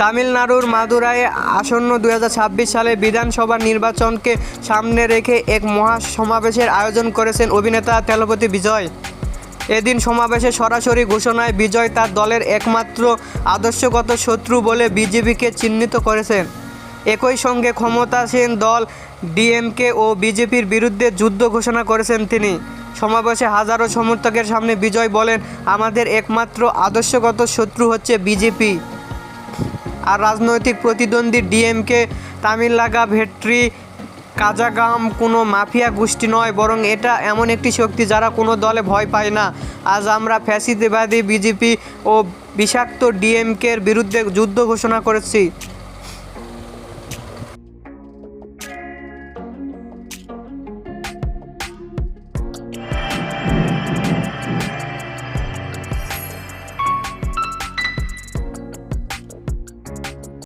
তামিলনাড়ুর মাদুরাইয়ে আসন্ন দু হাজার ছাব্বিশ সালে বিধানসভা নির্বাচনকে সামনে রেখে এক মহা সমাবেশের আয়োজন করেছেন অভিনেতা তেলপতি বিজয়। এদিন সমাবেশে সরাসরি ঘোষণায় বিজয় তার দলের একমাত্র আদর্শগত শত্রু বলে বিজেপিকে চিহ্নিত করেছেন। একই সঙ্গে ক্ষমতাসীন দল ডিএমকে ও বিজেপির বিরুদ্ধে যুদ্ধ ঘোষণা করেছেন তিনি। সমাবেশে হাজারো সমর্থকের সামনে বিজয় বলেন, আমাদের একমাত্র আদর্শগত শত্রু হচ্ছে বিজেপি। আর রাজনৈতিক প্রতিদ্বন্দ্বী ডিএমকে তামিলনাগা ভেট্রি কাজাগাম কোনো মাফিয়া গোষ্ঠী নয়, বরং এটা এমন একটি শক্তি যারা কোনো দলে ভয় পায় না। আজ আমরা ফ্যাসিদেবাদী বিজেপি ও বিষাক্ত ডিএমকের বিরুদ্ধে যুদ্ধ ঘোষণা করেছি।